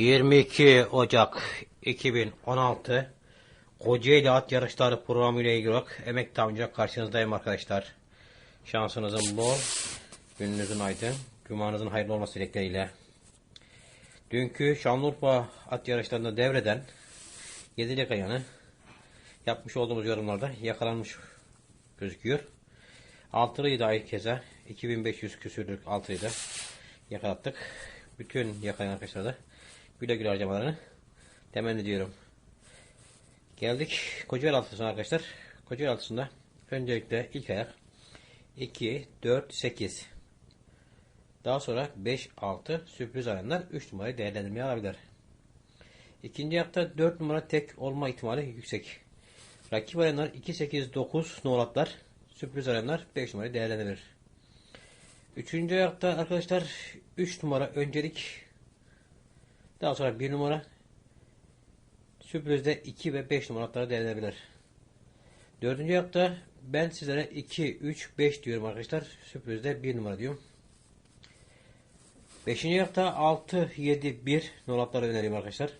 22 Ocak 2016 Kocaeli At Yarışları programı ile ilgili olarak Emek Tamca karşınızdayım arkadaşlar. Şansınızın bol, gününüzün aydın, cumanızın hayırlı olması dilekleriyle. Dünkü Şanlıurfa at yarışlarında devreden Yedili Kayan'ı yapmış olduğumuz yorumlarda yakalanmış gözüküyor. Altılıyı da ilk keze 2500 küsürlük altıyı da yakalattık. Bütün yakalayan arkadaşlara da güle güle harcamalarını temenni ediyorum. Geldik Kocaeli altısına arkadaşlar. Kocaeli altısında öncelikle ilk ayak 2, 4, 8. Daha sonra 5, 6 sürpriz alanlar 3 numarayı değerlendirmeye alabilir. İkinci ayakta 4 numara tek olma ihtimali yüksek. Rakip alanlar 2, 8, 9 nolatlar sürpriz alanlar 5 numarayı değerlendirir. Üçüncü ayakta arkadaşlar 3 numara öncelik daha sonra 1 numara sürprizde 2 ve 5 numaraları değerlenebilir. Dördüncü ayakta ben sizlere 2, 3, 5 diyorum arkadaşlar. Sürprizde 1 numara diyorum. Beşinci ayakta 6, 7, 1 nolatları öneriyorum arkadaşlar.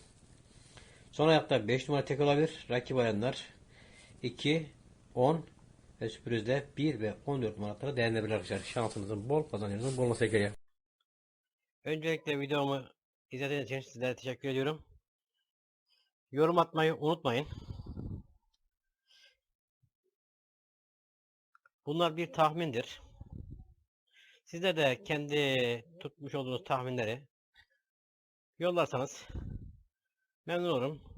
Son ayakta 5 numara tek olabilir. Rakip ayanlar 2, 10 ve sürprizde 1 ve 14 numaralara değerlenebilir arkadaşlar. Şansınızın bol, kazancınızın bol olması gerekiyor. Öncelikle videomu izlediğiniz için sizlere teşekkür ediyorum. Yorum atmayı unutmayın. Bunlar bir tahmindir. Sizler de kendi tutmuş olduğunuz tahminleri yollarsanız memnun olurum.